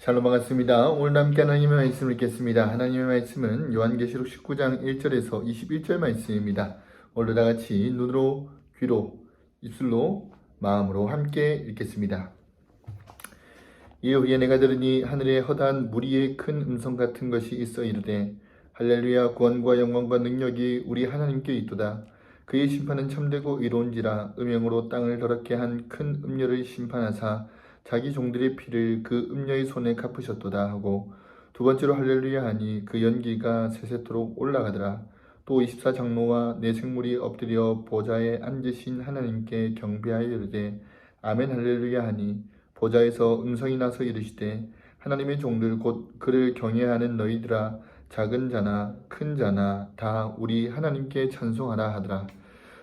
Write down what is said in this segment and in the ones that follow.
샬롬 반갑습니다. 오늘 함께 하나님의 말씀을 읽겠습니다. 하나님의 말씀은 요한계시록 19장 1절에서 21절 말씀입니다. 오늘 다 같이 눈으로, 귀로, 입술로, 마음으로 함께 읽겠습니다. 이에 후에 내가 들으니 하늘에 허다한 무리의 큰 음성 같은 것이 있어 이르되 할렐루야 구원과 영광과 능력이 우리 하나님께 있도다. 그의 심판은 참되고 이로운지라 음영으로 땅을 더럽게 한 큰 음녀를 심판하사 자기 종들의 피를 그 음녀의 손에 갚으셨도다 하고 두 번째로 할렐루야 하니 그 연기가 세세토록 올라가더라. 또 24장로와 내 생물이 엎드려 보좌에 앉으신 하나님께 경배하여 이르되 아멘 할렐루야 하니 보좌에서 음성이 나서 이르시되 하나님의 종들 곧 그를 경외하는 너희들아 작은 자나 큰 자나 다 우리 하나님께 찬송하라 하더라.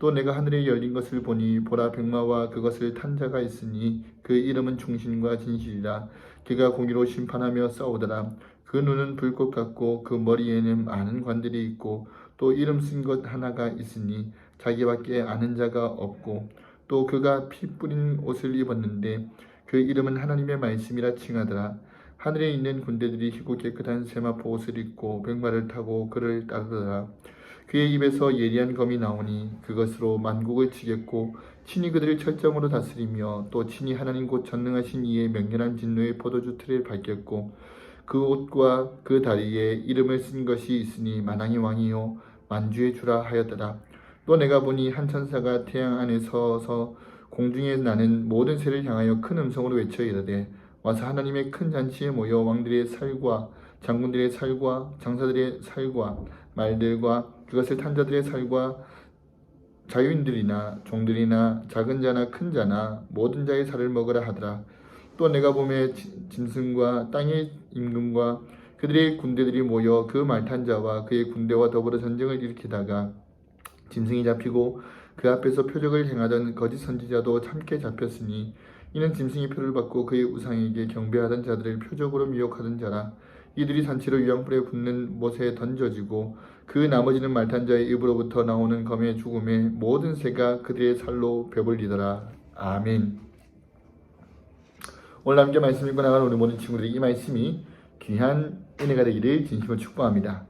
또 내가 하늘에 열린 것을 보니 보라 백마와 그것을 탄 자가 있으니 그 이름은 충신과 진실이라. 그가 공의로 심판하며 싸우더라. 그 눈은 불꽃 같고 그 머리에는 많은 관들이 있고 또 이름 쓴 것 하나가 있으니 자기밖에 아는 자가 없고 또 그가 피 뿌린 옷을 입었는데 그 이름은 하나님의 말씀이라 칭하더라. 하늘에 있는 군대들이 희고 깨끗한 세마포 옷을 입고 백마를 타고 그를 따르더라 그의 입에서 예리한 검이 나오니 그것으로 만국을 치겠고 친히 그들을 철정으로 다스리며 또 친히 하나님 곧 전능하신 이의 맹렬한 진노의 포도주 틀을 밟겠고 그 옷과 그 다리에 이름을 쓴 것이 있으니 만왕의 왕이요 만주의 주라 하였더라. 또 내가 보니 한 천사가 태양 안에 서서 공중에 나는 모든 새를 향하여 큰 음성으로 외쳐 이르되 와서 하나님의 큰 잔치에 모여 왕들의 살과 장군들의 살과 장사들의 살과 말들과 그것을 탄 자들의 살과 자유인들이나 종들이나 작은 자나 큰 자나 모든 자의 살을 먹으라 하더라. 또 내가 보매 짐승과 땅의 임금과 그들의 군대들이 모여 그 말탄 자와 그의 군대와 더불어 전쟁을 일으키다가 짐승이 잡히고 그 앞에서 표적을 행하던 거짓 선지자도 함께 잡혔으니 이는 짐승이 표를 받고 그의 우상에게 경배하던 자들을 표적으로 미혹하던 자라 이들이 산채로 유황불에 붙는 못에 던져지고 그 나머지는 말탄 자의 입으로부터 나오는 검의 죽음에 모든 새가 그들의 살로 배불리더라. 아멘. 오늘 함께 말씀 읽고 나가는 우리 모든 친구들이 이 말씀이 귀한 은혜가 되기를 진심으로 축복합니다